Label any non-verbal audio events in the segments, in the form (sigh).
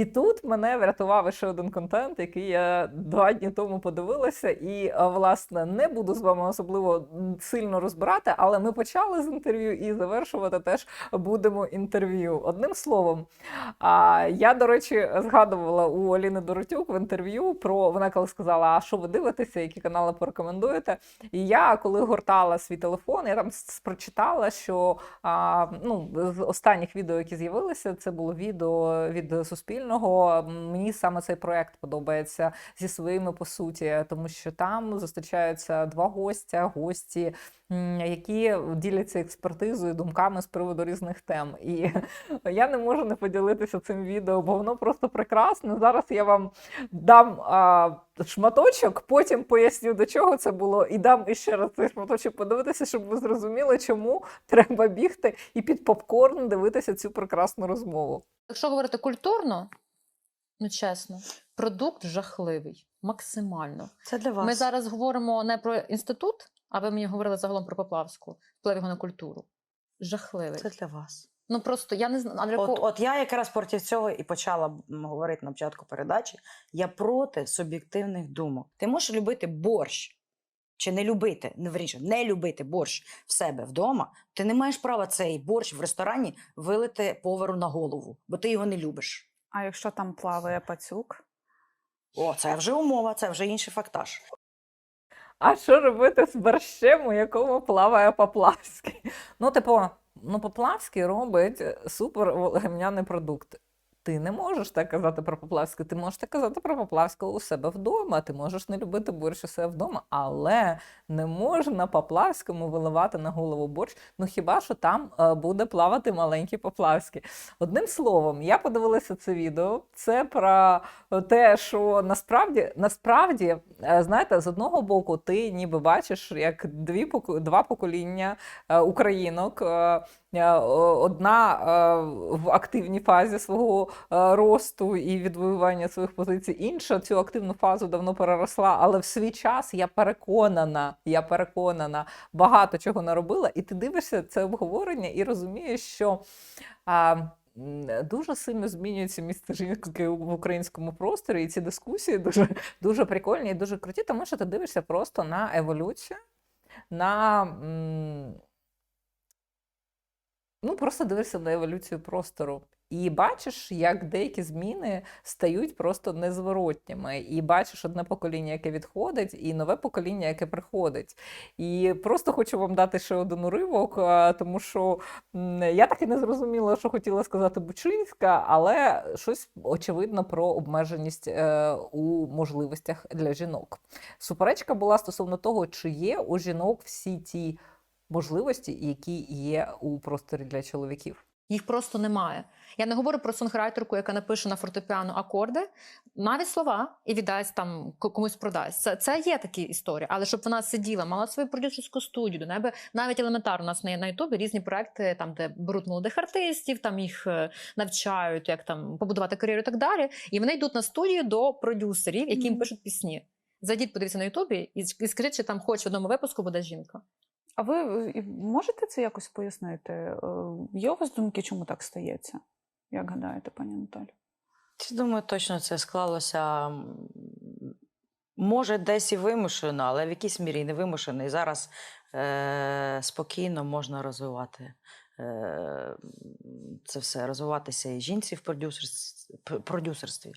І тут мене врятував ще один контент, який я два дні тому подивилася, і е, власне не буду з вами особливо сильно розбирати, але ми почали з інтерв'ю і завершувати теж будемо інтерв'ю. Одним словом, я, до речі, згадувала у Оліни Доротюк в інтерв'ю про вона коли сказала, а що ви дивитеся, які канали порекомендуєте. І я, коли гортала свій телефон, я там прочитала, що ну, з останніх відео, які з'явилися, це було відео від Суспільного. Мені саме цей проект подобається зі своїми по суті, тому що там зустрічаються два гостя, гості, які діляться експертизою, думками з приводу різних тем. І (laughs) я не можу не поділитися цим відео, бо воно просто прекрасне. Зараз я вам дам шматочок, потім поясню, до чого це було, і дам іще раз цей шматочок подивитися, щоб ви зрозуміли, чому треба бігти і під попкорн дивитися цю прекрасну розмову. Якщо говорити культурно, ну чесно, продукт жахливий, максимально. Це для вас. Ми зараз говоримо не про інститут, а ви мені говорили загалом про Поплавську, вплив його на культуру. Жахливий. Це для вас. Ну просто я не знаю. От, от я якраз проти цього і почала говорити на початку передачі. Я проти суб'єктивних думок. Ти можеш любити борщ. Чи не любити, не вірніше, не любити борщ в себе вдома, ти не маєш права цей борщ в ресторані вилити повару на голову, бо ти його не любиш. А якщо там плаває пацюк? О, це вже умова, це вже інший фактаж. А що робити з борщем, у якому плаває Поплавський? Ну, типу, ну, Поплавський робить супер гемняний продукт. Ти не можеш так казати про Поплавський, ти можеш так казати про Поплавського у себе вдома. Ти можеш не любити борщ у себе вдома, але не можна Поплавському виливати на голову борщ. Ну хіба що там е, буде плавати маленький Поплавський. Одним словом, я подивилася це відео. Це про те, що насправді, насправді, е, знаєте, з одного боку, ти ніби бачиш, як дві два покоління е, українок. Е, Одна е, в активній фазі свого е, росту і відвоювання своїх позицій, інша цю активну фазу давно переросла, але в свій час я переконана, я переконана, багато чого наробила, і ти дивишся це обговорення і розумієш, що. Дуже сильно змінюється місце жінки в українському просторі, і ці дискусії дуже, дуже прикольні і дуже круті, тому що ти дивишся просто на еволюцію, на ну, просто дивишся на еволюцію простору. І бачиш, як деякі зміни стають просто незворотніми. І бачиш одне покоління, яке відходить, і нове покоління, яке приходить. І просто хочу вам дати ще один уривок, тому що я так і не зрозуміла, що хотіла сказати Бучинська, але щось очевидно про обмеженість е, у можливостях для жінок. Суперечка була стосовно того, чи є у жінок всі ті можливості, які є у просторі для чоловіків. Їх просто немає. Я не говорю про сонграйтерку, яка напише на фортепіано акорди, навіть слова і віддасть там комусь продасть. Це, це є такі історії, але щоб вона сиділа, мала свою продюсерську студію, до неби навіть елементарно у нас на, на Ютубі різні проекти, там де беруть молодих артистів, там їх е, навчають, як там побудувати кар'єру і так далі. І вони йдуть на студію до продюсерів, які їм пишуть пісні. Зайдіть, подивіться на Ютубі і, і скажіть, чи там хоч в одному випуску буде жінка. А ви можете це якось пояснити? Е, Є у вас думки, чому так стається? Як гадаєте, пані Наталю? Думаю, точно це склалося. Може, десь і вимушено, але в якійсь мірі не вимушено. І зараз е- спокійно можна розвивати е- це все, розвиватися і жінці в продюсерс- продюсерстві.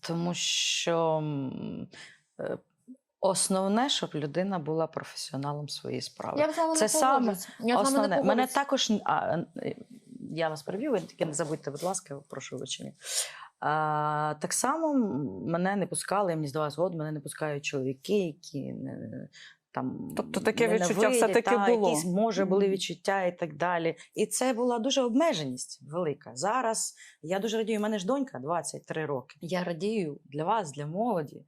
Тому що е- основне, щоб людина була професіоналом своєї справи. Я з вами Це не саме. Я з вами не Основне. Мене також а, е, я вас перевів, ви тільки не забудьте, будь ласка, прошу вибачення. А, так само мене не пускали, мені здавалося, от мене не пускають чоловіки, які не, там, Тобто таке не відчуття все-таки та, було? Якісь, може, були відчуття і так далі. І це була дуже обмеженість велика. Зараз я дуже радію, у мене ж донька 23 роки. Я радію для вас, для молоді.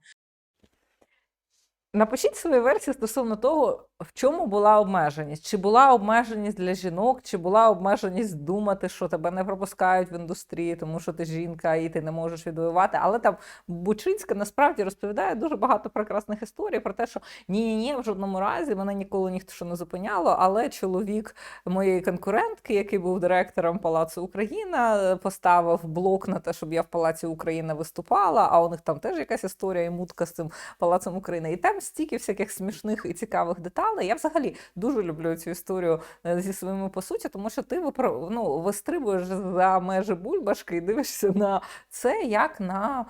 Напишіть свої версії стосовно того, в чому була обмеженість? Чи була обмеженість для жінок, чи була обмеженість думати, що тебе не пропускають в індустрії, тому що ти жінка і ти не можеш відвоювати. Але там Бучинська насправді розповідає дуже багато прекрасних історій про те, що ні, ні, в жодному разі мене ніколи ніхто не зупиняло. Але чоловік моєї конкурентки, який був директором Палацу Україна, поставив блок на те, щоб я в Палаці Україна виступала. А у них там теж якась історія і мутка з цим Палацом України. І там стільки всяких смішних і цікавих деталей. Я взагалі дуже люблю цю історію е, зі своїми по суті, тому що ти ну, вистрибуєш за межі бульбашки і дивишся на це як на,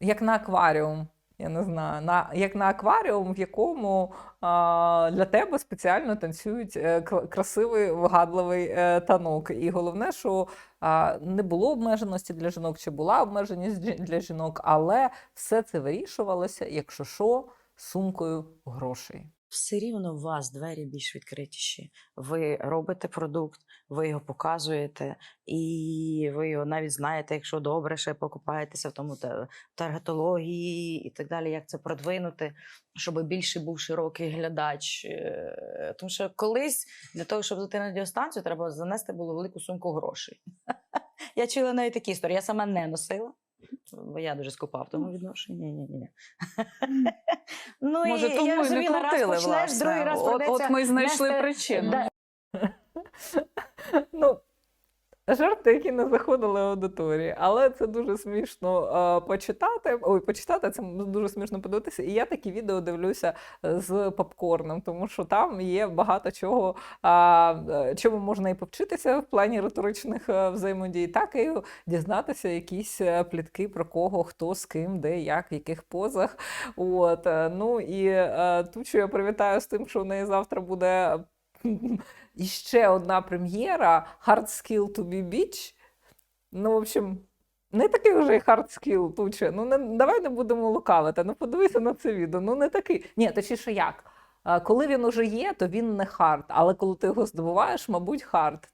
як на акваріум. Я не знаю, на, як на акваріум, в якому а, для тебе спеціально танцюють е, красивий, вигадливий е, танок. І головне, що а, не було обмеженості для жінок, чи була обмеженість для жінок, але все це вирішувалося, якщо що, сумкою грошей. Все рівно у вас двері більш відкритіші. Ви робите продукт, ви його показуєте, і ви його навіть знаєте, якщо добре, ще покупаєтеся в тому та- таргетології і так далі, як це продвинути, щоб більше був широкий глядач. Е, Тому що колись для того, щоб зайти на радіостанцію, треба занести було велику сумку грошей. (laughs) Я чула навіть такі історії. Я сама не носила. Бо я дуже скупа в тому відношенні. Ні, ні, ні. Ну, Може, і тому я і не розуміла, раз почнеш, власне. другий раз От, от ми знайшли нести- причину. Да. Ну, жарти, які не заходили аудиторії, але це дуже смішно почитати. Ой, почитати це дуже смішно подивитися. І я такі відео дивлюся е, з попкорном, тому що там є багато чого, е, чому можна і повчитися в плані риторичних е, взаємодій, так і дізнатися якісь плітки про кого, хто з ким, де, як, в яких позах. От, ну і що я привітаю з тим, що в неї завтра буде і ще одна прем'єра Hard Skill to be Beach. Ну, в общем, не такий вже й hard skill, Туче. Ну, не, давай не будемо лукавити. Ну, подивися на це відео. Ну, не такий. Ні, точніше як. Коли він уже є, то він не хард. Але коли ти його здобуваєш, мабуть, хард.